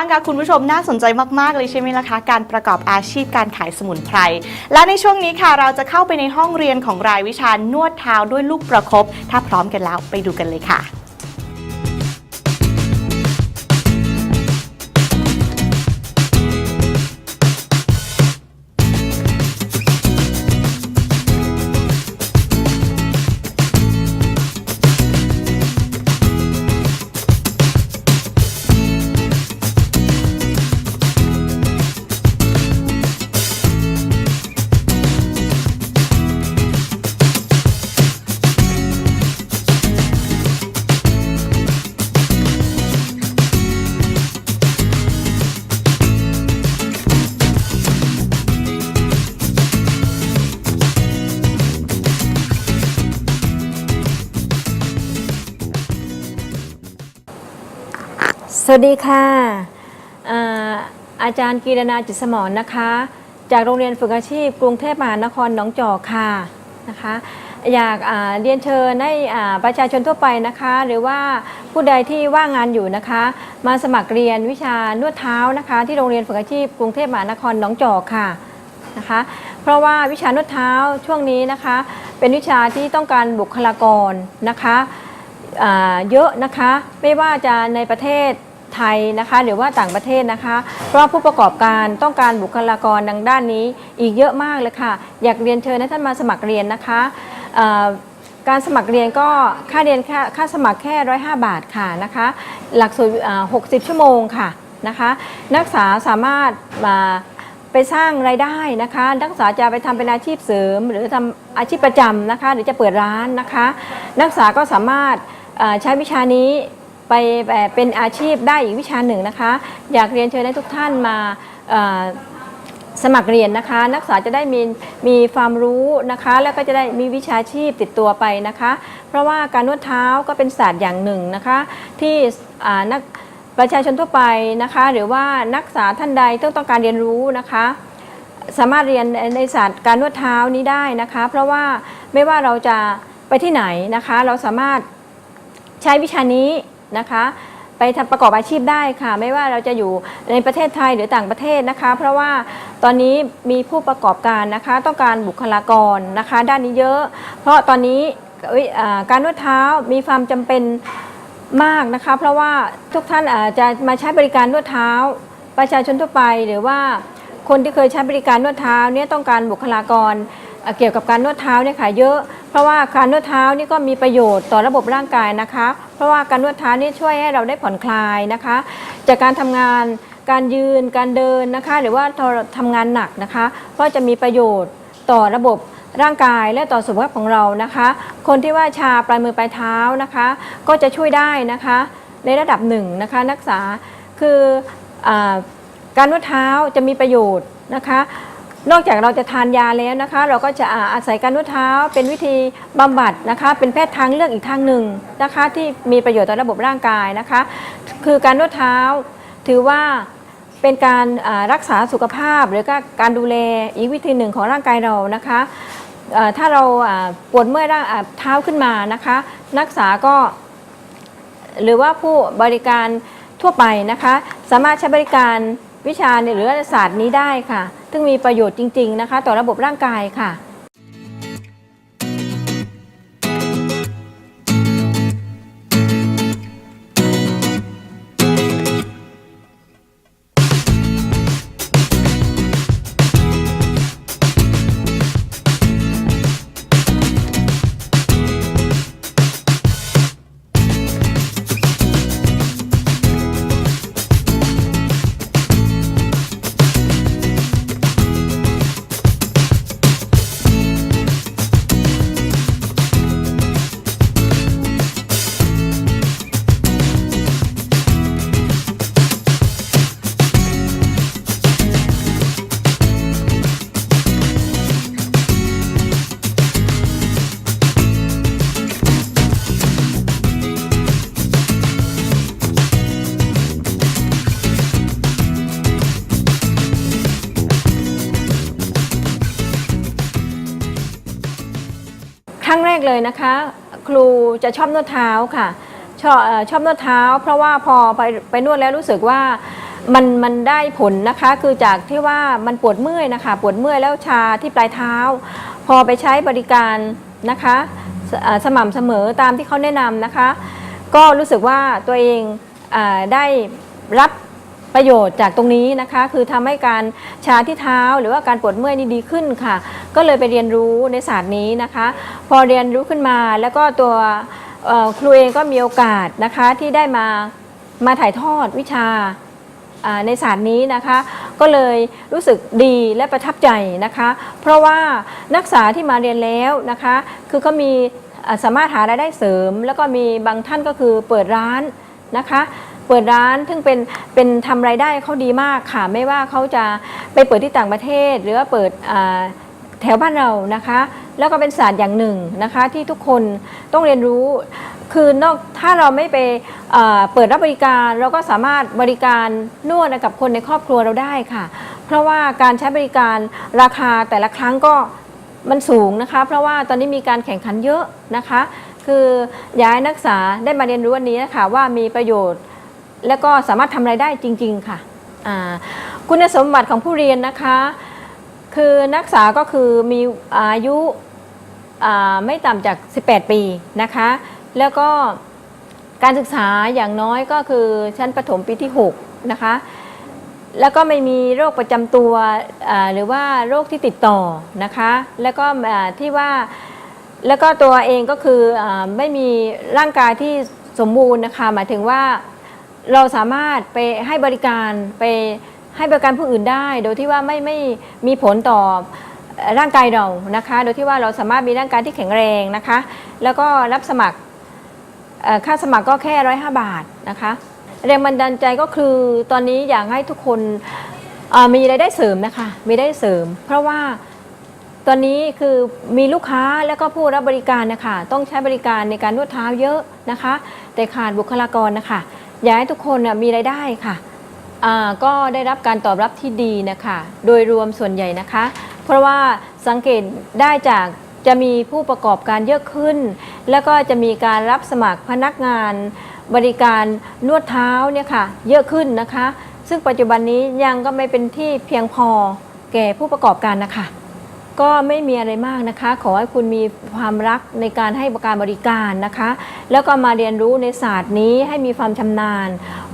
างคะคุณผู้ชมน่าสนใจมากๆเลยใช่ไหมล่ะคะ การประกอบอาชีพการขายสมุนไพร และในช่วงนี้ค่ะเราจะเข้าไปในห้องเรียนของรายวิชานวดเท้าด้วยลูกประคบถ้าพร้อมกันแล้วไปดูกันเลยค่ะ วัสดีค่ะอาอาจารย์กีรนาจิตสมรนะคะ จากโรงเรียนฝึกอาชีพ กรุงเทพมหานครหนองจอกค่ะนะคะ อยากอ่าเรียนเชิญให้อ่าประชาชนทั่วไปนะคะ หรือว่าผู้ใดที่ว่างงานอยู่นะคะ มาสมัครเรียนวิชานวดเท้านะคะ ที่โรงเรียนฝึกอาชีพ กรุงเทพมหานครหนองจอกค่ะนะคะ เพราะว่าวิชานวดเท้าช่วงนี้นะคะ เป็นวิชาที่ต้องการบุคลากรนะคะอ่าเยอะนะคะไม่ว่าจะในประเทศ ไทยนะคะ หรือว่าต่างประเทศนะคะ เพราะผู้ประกอบการต้องการบุคลากรทางด้านนี้อีกเยอะมากเลยค่ะ อยากเรียนเชิญให้ท่านมาสมัครเรียนนะคะการสมัครเรียนก็ค่าเรียนค่าค่าสมัครแค่105บาทค่ะนะคะ หลักสูตรอ่า60ชั่วโมงค่ะนะคะ นักศึกษาสามารถมาไปสร้างรายได้นะคะ นักศึกษาจะไปทำเป็นอาชีพเสริม หรือทำอาชีพประจำนะคะ หรือจะเปิดร้านนะคะ นักศึกษาก็สามารถใช้วิชานี้ ไปเป็นอาชีพได้อีกวิชาหนึ่งนะคะ อยากเรียนเชิญให้ทุกท่านมาสมัครเรียนนะคะ นักศึกษาจะได้มีมีความรู้นะคะ แล้วก็จะได้มีวิชาชีพติดตัวไปนะคะ เพราะว่าการนวดเท้าก็เป็นศาสตร์อย่างหนึ่งนะคะ ที่นักประชาชนทั่วไปนะคะ หรือว่านักศึกษาท่านใดต้องต้องการเรียนรู้นะคะ สามารถเรียนในศาสตร์การนวดเท้านี้ได้นะคะ เพราะว่าไม่ว่าเราจะไปที่ไหนนะคะ เราสามารถใช้วิชานี้ นะคะ ไปทำประกอบอาชีพได้ค่ะ ไม่ว่าเราจะอยู่ในประเทศไทยหรือต่างประเทศนะคะ เพราะว่าตอนนี้มีผู้ประกอบการนะคะ ต้องการบุคลากรนะคะ ด้านนี้เยอะ เพราะตอนนี้การนวดเท้ามีความจำเป็นมากนะคะ เพราะว่าทุกท่านอาจจะมาใช้บริการนวดเท้า ประชาชนทั่วไปหรือว่าคนที่เคยใช้บริการนวดเท้าเนี่ยต้องการบุคลากร เกี่ยวกับการนวดเท้าเนี่ยค่ะเยอะ เพราะว่าการนวดเท้านี่ก็มีประโยชน์ต่อระบบร่างกายนะคะ เพราะว่าการนวดเท้านี่ช่วยให้เราได้ผ่อนคลายนะคะ จากการทำงานการยืนการเดินนะคะ หรือว่าเราทำงานหนักนะคะ ก็จะมีประโยชน์ต่อระบบร่างกายและต่อสุขภาพของเรานะคะ คนที่ว่าชาปลายมือปลายเท้านะคะ ก็จะช่วยได้นะคะ ในระดับหนึ่งนะคะนักศึกษาคืออการนวดเท้าจะมีประโยชน์นะคะ นอกจากเราจะทานยาแล้วนะคะ เราก็จะอาศัยการนวดเท้าเป็นวิธีบำบัดนะคะ เป็นแพทย์ทางเลือกอีกทางหนึ่งนะคะ ที่มีประโยชน์ต่อระบบร่างกายนะคะ คือการนวดเท้าถือว่าเป็นการรักษาสุขภาพ หรือก็การดูแลอีกวิธีหนึ่งของร่างกายเรานะคะถ้าเราปวดเมื่อยร่างเท้าขึ้นมานะคะ นักษาก็หรือว่าผู้บริการทั่วไปนะคะ สามารถใช้บริการวิชาหรือศาสตร์นี้ได้ค่ะ ซึ่งมีประโยชน์จริง ๆ นะคะ ต่อระบบร่างกายค่ะ กเลยนะคะ ครูจะชอบนวดเท้าค่ะ ชอบชอบนวดเท้า เพราะว่าพอไปไปนวดแล้วรู้สึกว่ามันมันได้ผลนะคะ คือจากที่ว่ามันปวดเมื่อยนะคะ ปวดเมื่อยแล้วชาที่ปลายเท้า พอไปใช้บริการนะคะสสม่ำเสมอตามที่เขาแนะนำนะคะ ก็รู้สึกว่าตัวเองอได้รับ ประโยชน์จากตรงนี้นะคะ คือทำให้การชาที่เท้า หรือว่าการปวดเมื่อยนี่ดีขึ้นค่ะ ก็เลยไปเรียนรู้ในศาสตร์นี้นะคะ พอเรียนรู้ขึ้นมาแล้วก็ตัวครูเองก็มีโอกาสนะคะที่ได้มามาถ่ายทอดวิชาในศาสตร์นี้นะคะ ก็เลยรู้สึกดีและประทับใจนะคะ เพราะว่านักศึกษาที่มาเรียนแล้วนะคะ คือก็มีสามารถหารายได้เสริม แล้วก็มีบางท่านก็คือเปิดร้านนะคะ เปิดร้านซึ่งเป็นเป็นทำรายได้เขาดีมากค่ะ ไม่ว่าเขาจะไปเปิดที่ต่างประเทศ หรือว่าเปิดแถวบ้านเรานะคะ แล้วก็เป็นศาสตร์อย่างหนึ่งนะคะที่ทุกคนต้องเรียนรู้คือนอกถ้าเราไม่ไปเปิดรับบริการเราก็สามารถบริการนวดกับคนในครอบครัวเราได้ค่ะ เพราะว่าการใช้บริการราคาแต่ละครั้งก็มันสูงนะคะ เพราะว่าตอนนี้มีการแข่งขันเยอะนะคะ คืออยากให้นักศึกษาได้มาเรียนรู้วันนี้นะคะว่ามีประโยชน์ และก็สามารถทำรายได้จริง ๆ ค่ะอ่าคุณสมบัติของผู้เรียนนะคะ คือนักศึกษาก็คือมีอายุไม่ต่ำจาก 18 ปีนะคะ แล้วก็การศึกษาอย่างน้อยก็คือชั้นประถมปีที่ 6 นะคะ แล้วก็ไม่มีโรคประจำตัวหรือว่าโรคที่ติดต่อนะคะ แล้วก็ที่ว่าแล้วก็ตัวเองก็คืออไม่มีร่างกายที่สมบูรณ์นะคะ หมายถึงว่า เราสามารถไปให้บริการไปให้บริการผู้อื่นได้ โดยที่ว่าไม่ไม่มีผลต่อร่างกายเรานะคะ โดยที่ว่าเราสามารถมีร่างกายที่แข็งแรงนะคะ แล้วก็รับสมัครค่าสมัครก็แค่ร้อยห้าบาทนะคะแรงบันดาลใจก็คือตอนนี้อยากให้ทุกคนมีรายได้เสริมนะคะ มีได้เสริม เพราะว่าตอนนี้คือมีลูกค้าแล้วก็ผู้รับบริการนะคะ ต้องใช้บริการในการนวดเท้าเยอะนะคะ แต่ขาดบุคลากรนะคะ อยากให้ทุกคนนะมีรายได้ค่ะอ่าก็ได้รับการตอบรับที่ดีนะคะ โดยรวมส่วนใหญ่นะคะ เพราะว่าสังเกตได้จากจะมีผู้ประกอบการเยอะขึ้น แล้วก็จะมีการรับสมัครพนักงานบริการนวดเท้าเนี่ยค่ะเยอะขึ้นนะคะ ซึ่งปัจจุบันนี้ยังก็ไม่เป็นที่เพียงพอแก่ผู้ประกอบการนะคะ ก็ไม่มีอะไรมากนะคะ ขอให้คุณมีความรักในการให้บริการบริการนะคะ แล้วก็มาเรียนรู้ในศาสตร์นี้ให้มีความชำนาญ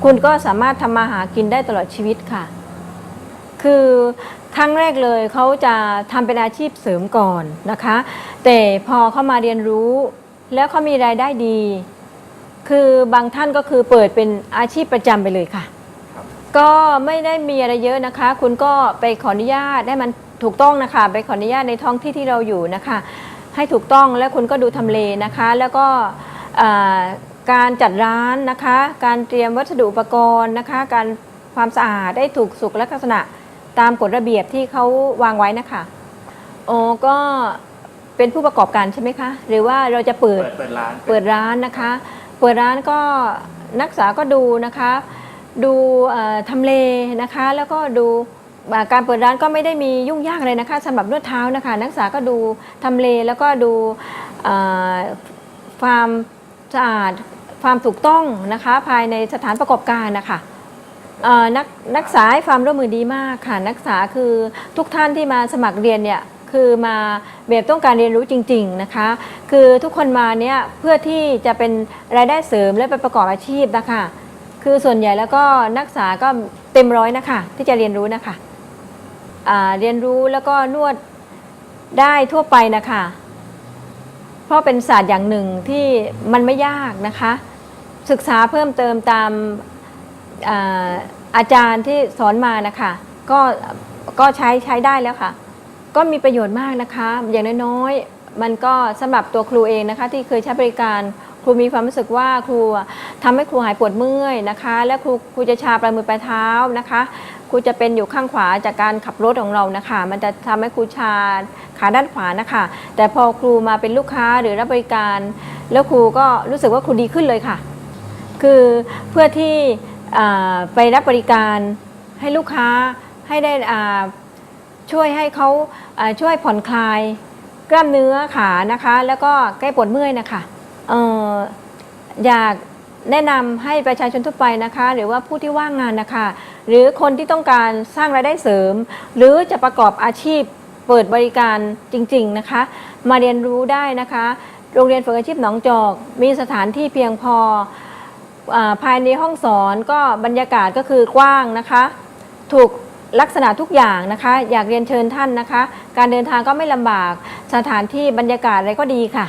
คุณก็สามารถทำมาหากินได้ตลอดชีวิตค่ะ คือครั้งแรกเลยเขาจะทำเป็นอาชีพเสริมก่อนนะคะ แต่พอเขามาเรียนรู้ แล้วเขามีรายได้ดี คือบางท่านก็คือเปิดเป็นอาชีพประจำไปเลยค่ะก็ไม่ได้มีอะไรเยอะนะคะ คุณก็ไปขออนุญาตให้มัน ถูกต้องนะคะไปขออนุญาตในท้องที่ที่เราอยู่นะคะ ให้ถูกต้องแล้วคุณก็ดูทำเลนะคะ แล้วก็อ่าการจัดร้านนะคะ การเตรียมวัสดุอุปกรณ์นะคะ การความสะอาดได้ถูกสุขลักษณะตามกฎระเบียบที่เขาวางไว้นะคะโอ้ก็เป็นผู้ประกอบการใช่ไหมคะ หรือว่าเราจะเปิดเปิดเปิดร้านเปิดร้านนะคะ เปิดร้านก็นักศึกษาก็ดูนะคะ ดูเอ่อทำเลนะคะ แล้วก็ดูอ่า การเปิดร้านก็ไม่ได้มียุ่งยากเลยนะคะสำหรับนวดเท้านะคะ นักศึกษาก็ดูทำเลแล้วก็ดูความสะอาดความถูกต้องนะคะ ภายในสถานประกอบการนะคะนักนักศึกษาให้ความร่วมมือดีมากค่ะ นักศึกษาคือทุกท่านที่มาสมัครเรียนเนี่ยคือมาแบบต้องการเรียนรู้จริง ๆนะคะ คือทุกคนมาเนี่ยเพื่อที่จะเป็นรายได้เสริมและไปประกอบอาชีพนะคะ คือส่วนใหญ่แล้วก็นักศึกษาก็เต็มร้อยนะคะ ที่จะเรียนรู้นะคะ เรียนรู้แล้วก็นวดได้ทั่วไปนะคะ เพราะเป็นศาสตร์อย่างหนึ่งที่มันไม่ยากนะคะ ศึกษาเพิ่มเติมตามอาอาจารย์ที่สอนมานะคะก็ก็ใช้ใช้ได้แล้วค่ะ ก็มีประโยชน์มากนะคะ อย่างน้อยๆมันก็สำหรับตัวครูเองนะคะ ที่เคยใช้บริการครูมีความรู้สึกว่าครูทำให้ครูหายปวดเมื่อยนะคะ และครูครูจะชาปลายมือปลายเท้านะคะ ครูจะเป็นอยู่ข้างขวาจากการขับรถของเรานะคะ มันจะทำให้ครูชาขาด้านขวานะคะ แต่พอครูมาเป็นลูกค้าหรือรับบริการ แล้วครูก็รู้สึกว่าครูดีขึ้นเลยค่ะ คือเพื่อที่ไปรับบริการให้ลูกค้าให้ได้ช่วยให้เขาช่วยผ่อนคลาย กล้ามเนื้อขานะคะ แล้วก็แก้ปวดเมื่อยนะคะอออยากแนะนำให้ประชาชนทั่วไปนะคะ หรือว่าผู้ที่ว่างงานนะคะ หรือคนที่ต้องการสร้างรายได้เสริม หรือจะประกอบอาชีพเปิดบริการจริง ๆนะคะ มาเรียนรู้ได้นะคะ โรงเรียนฝึกอาชีพหนองจอก มีสถานที่เพียงพออภายในห้องสอนก็บรรยากาศก็คือกว้างนะคะ ถูกลักษณะทุกอย่างนะคะ อยากเรียนเชิญท่านนะคะ การเดินทางก็ไม่ลำบากสถานที่บรรยากาศอะไรก็ดีค่ะ